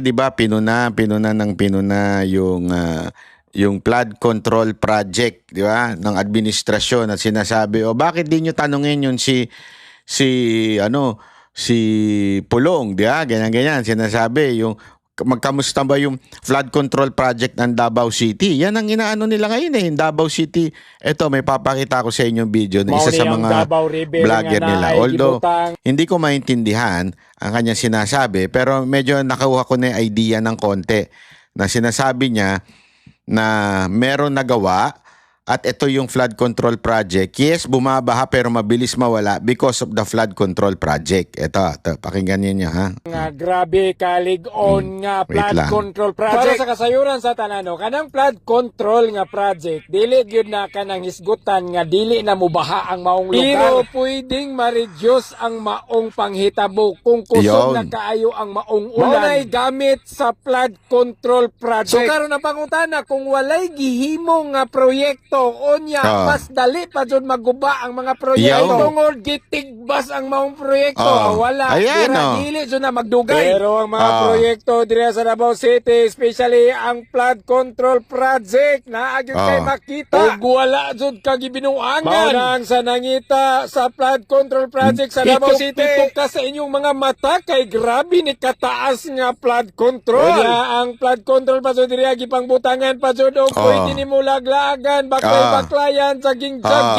'di ba, pinuna, pinuna ng pinuna yung ah, yung flood control project, 'di ba, ng administrasyon at sinasabi, "O bakit di nyo tanungin yun si si ano, si Pulong, 'di ba? Ganyan ganyan. Sinasabi yung magkamusta ba yung flood control project ng Davao City? Yan ang inaano nila ngayon eh, yung Davao City. Ito, may papakita ko sa inyo yung video ng isa sa mga vlogger nila. Although, hindi ko maintindihan ang kanyang sinasabi, pero medyo nakuha ko na idea ng konti na sinasabi niya na meron nagawa at ito yung flood control project. Yes, bumabaha pero mabilis mawala because of the flood control project. Ito, ito pakinggan niyo ha. nga grabe kalig-on nga Hmm. Wait flood control project. Para sa kasayuran sa tanano, kanang flood control nga project, dili gyud na kanang hisgutan nga dili na mubaha ang maong lugar. Pero pwedeng ma-reduce ang maong panghitabo kung kusog na kaayo ang maong ulan. Maunay gamit sa flood control project. So karon na pangutana kung walay gihimo nga proyekto unya Ah. mas dali pa jud maguba ang mga proyekto. Yaw. Tungod gitigbas ang maong proyekto. Ah. Wala Ayan, Dira, oh. dili dili na magdugay. Pero ang mga Ah. proyekto dire sa Davao City, especially ang flood control project na agad Ah. kay makita. Ug wala jud ka gibinuangan. Maunang sa nangita sa flood control project sa Davao City. Pitok ka sa inyong mga mata kay grabe ni kataas nga flood control. Kaya ang flood control pa jud dire gipangbutangan pa jud og Ah. pwede nimo laglagan baklay-baklayan saging Ah.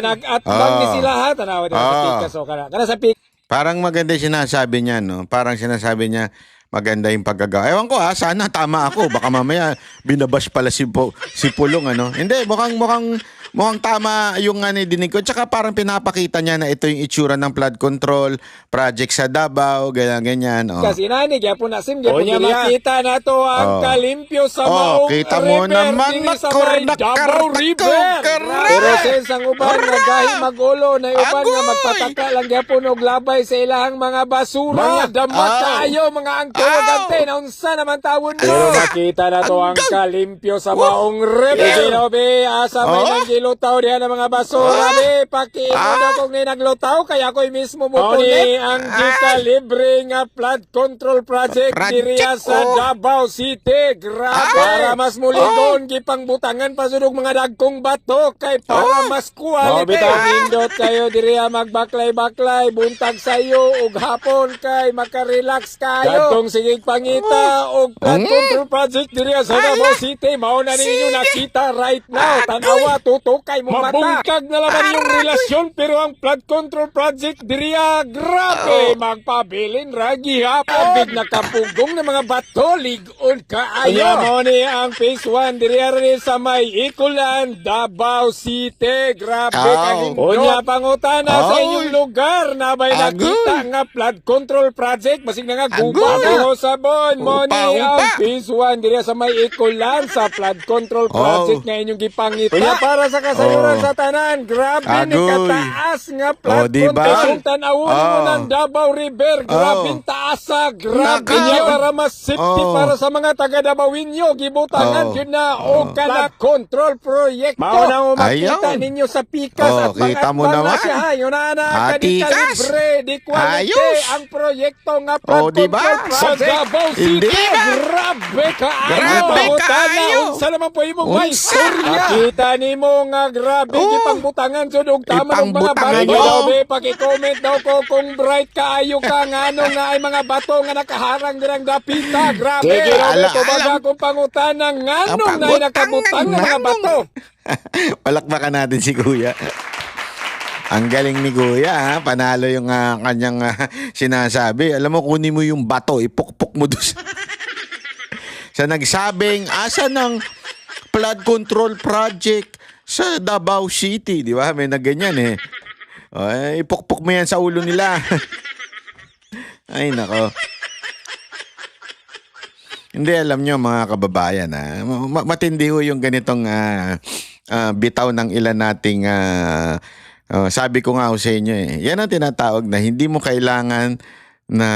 nag-atbang Ah. ni sila ha tanaw dire sa Ah. pikas o kana. Kana sa pikas Parang maganda yung sinasabi niya, no? Parang sinasabi niya, maganda yung paggagawa. Ewan ko ha, sana tama ako. Baka mamaya binabash pala si, po, si Pulong, ano? Hindi, mukhang, mukhang, mukhang tama yung ano, dinig ko. Tsaka parang pinapakita niya na ito yung itsura ng flood control, project sa Davao, ganyan, ganyan. Oh. Kasi nani, gyapon na sim, gyapon Onya, niya makita na to ang Oh. kalimpyo sa Oh, maong kita mo river, naman, sa River. nakar- Pero since ang uban nga gahi magulo na uban nga Agoy! magpataka lang gyapon og labay sa ilahang mga basura. Mga dama kayo, mga angkol Aw. gante na unsa naman tawon mo. Pero makita na to ang kalimpyo sa maong no, be, asa may Oh. naglutaw diha ng mga basura, Ah. be, pakiimo Ah. daw kung ni naglutaw, kaya ako'y mismo mo Oni ang gikalibre nga flood control project diriya sa oh. Davao City. Grabe. Para mas muligon, gipangbutangan pa sunod mga dagkong bato kay para Oh. mas quality. Mabitaw nindot kayo diriya magbaklay-baklay, buntag sayo ug hapon kay makarelax kayo. Katong sigig pangita og flood Mm. control project diriya sa Davao City. Mao na ninyo nakita right now. Tanawa, tutukay mo mata. Mabungkag na laman yung relasyon pero ang flood control project diriya grabe. Magpabilin ragi hapon big nakapugong na mga bato ligon kaayo mo ni ang phase 1 diriya rin sa may Ikulan Davao City. Grabe Aw. kaging unya. Pangutana sa inyong lugar na may nakita nga flood control project. Basig na nga guba. Pero sabon mo ni ang phase 1 diriya sa may Ikulan sa flood control project Oh. nga inyong gipangita unya para sa kasayuran Oh. sa tanan grabe ni Agoy. kataas nga Oh, flood di ba? control kung tanawon mo Oh. ng Davao River grabe Oh. taasa grabe Nakaw. niya para mas safety Oh. para sa mga taga Davawinyo gibutangan Oh. yun na o flood control project mao na mo makita Ayaw. ninyo sa pikas Oh, at kita mo naman. siya yun na na kalibre di quality Ayos. ang proyekto nga flood Oh, di ba? control project sa Davao City grabe ka Grabe kaayo. unsa naman po imong may Makita nimo nga grabe Oh. gipangbutangan jud og tama ng mga bato mo. daw be paki-comment daw ko kung bright kaayo ka nga ano nga ay mga bato nga nakaharang dirang dapita grabe grabe ala- alam- kung pangutanang nganong Ang na nakabutang ng mga bato. Palakpakan natin si Kuya. Ang galing ni Kuya, ha? Panalo yung ah, kanyang ah, sinasabi. Alam mo, kunin mo yung bato, ipukpok mo doon sa, sa nagsabing, asa ng flood control project sa Davao City, di ba? May nagganyan eh. O, eh, ipukpok mo yan sa ulo nila. Ay, nako. Hindi, alam nyo mga kababayan, ha? ma- matindi ho yung ganitong ah, ah, bitaw ng ilan nating, ah, ah, sabi ko nga sa inyo eh, yan ang tinatawag na hindi mo kailangan na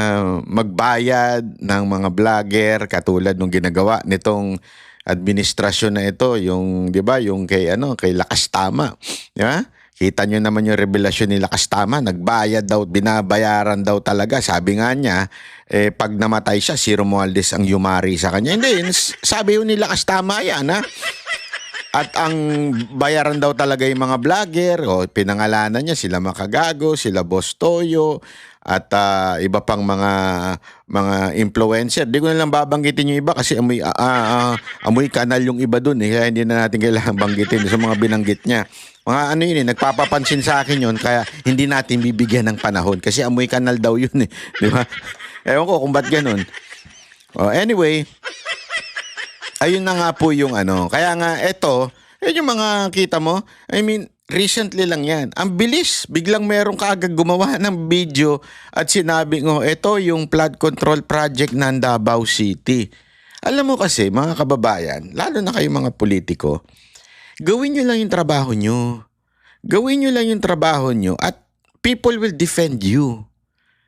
magbayad ng mga vlogger katulad nung ginagawa nitong administrasyon na ito, yung, di ba, yung kay, ano, kay Lakas Tama. Di ba? Kita nyo naman yung revelasyon ni Lakas Tama, nagbayad daw, binabayaran daw talaga. Sabi nga niya, eh pag namatay siya, si Romualdez ang yumari sa kanya. Hindi, sabi yun nila kas tama yan, ha? At ang bayaran daw talaga yung mga vlogger, o pinangalanan niya, sila Makagago, sila Boss Toyo, at ah, iba pang mga mga influencer. Di ko na lang babanggitin yung iba kasi amoy, ah, ah, amoy kanal yung iba dun eh. Kaya hindi na natin kailangan banggitin sa mga binanggit niya. Mga ano yun eh, nagpapapansin sa akin yun kaya hindi natin bibigyan ng panahon kasi amoy kanal daw yun eh. Di ba? Ewan ko kung ba't ganun. Oh, anyway, ayun na nga po yung ano. Kaya nga, eto, yun yung mga kita mo. I mean, recently lang yan. Ang bilis. Biglang meron kaagad gumawa ng video at sinabi ngo, eto yung flood control project ng Davao City. Alam mo kasi, mga kababayan, lalo na kayo mga politiko, gawin nyo lang yung trabaho nyo. Gawin nyo lang yung trabaho nyo at people will defend you.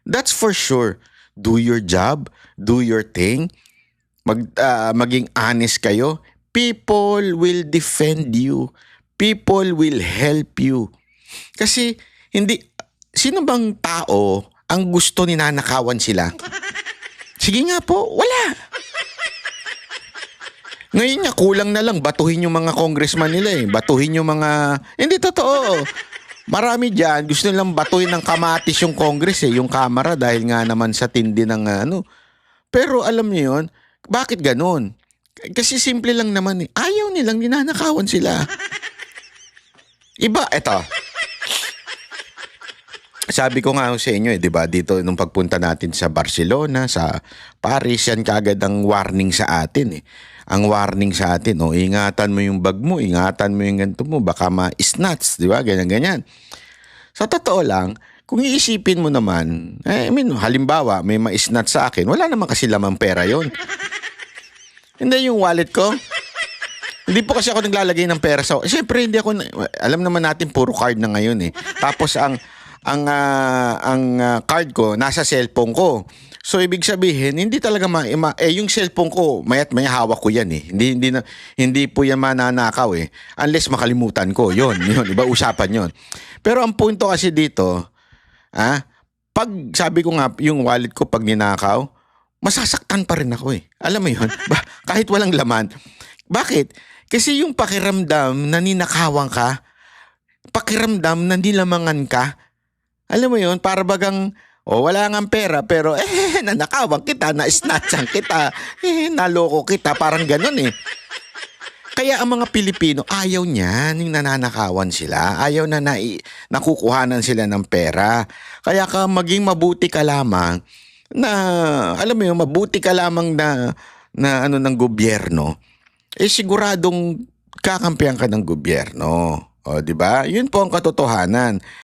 That's for sure. Do your job, do your thing, mag, ah, maging honest kayo, people will defend you. People will help you. Kasi hindi sino bang tao ang gusto ninanakawan sila? Sige nga po, wala. Ngayon nga, kulang na lang batuhin yung mga congressman nila eh. Batuhin yung mga... Hindi totoo. Marami dyan, gusto nilang batuhin ng kamatis yung congress eh, yung kamara dahil nga naman sa tindi ng ah, ano. Pero alam niyo yun, bakit ganun? Kasi simple lang naman eh. Ayaw nilang ninanakawan sila. Iba, eto. Sabi ko nga sa inyo eh, 'di ba? Dito nung pagpunta natin sa Barcelona, sa Paris, yan kagad ang warning sa atin eh. Ang warning sa atin, oh, ingatan mo yung bag mo, ingatan mo yung ganito mo, baka ma-snatch, 'di ba? Ganyan ganyan. Sa totoo lang, kung iisipin mo naman, eh, I mean, halimbawa, may ma-snatch sa akin, wala naman kasi lamang pera yon. Hindi yung wallet ko. Hindi po kasi ako naglalagay ng pera sa... Siyempre, hindi ako... Alam naman natin, puro card na ngayon eh. Tapos ang ang ah, ang ah, card ko nasa cellphone ko. So ibig sabihin, hindi talaga ma, ma- eh yung cellphone ko, mayat may hawak ko 'yan eh. Hindi hindi na hindi po 'yan mananakaw eh. Unless makalimutan ko. 'Yon, 'yon, iba usapan 'yon. Pero ang punto kasi dito, ah, pag sabi ko nga yung wallet ko pag ninakaw, masasaktan pa rin ako eh. Alam mo 'yon? Ba- kahit walang laman. Bakit? Kasi yung pakiramdam na ninakawan ka, pakiramdam na nilamangan ka, alam mo yun, para bagang, oh, wala nga pera, pero eh, nanakawan kita, na-snatchan kita, eh, naloko kita, parang ganun eh. Kaya ang mga Pilipino, ayaw niyan, yung nananakawan sila. Ayaw na nai, nakukuhanan sila ng pera. Kaya ka maging mabuti ka lamang na, alam mo yun, mabuti ka lamang na, na ano ng gobyerno, eh siguradong kakampihan ka ng gobyerno. O, di ba? Yun po ang katotohanan.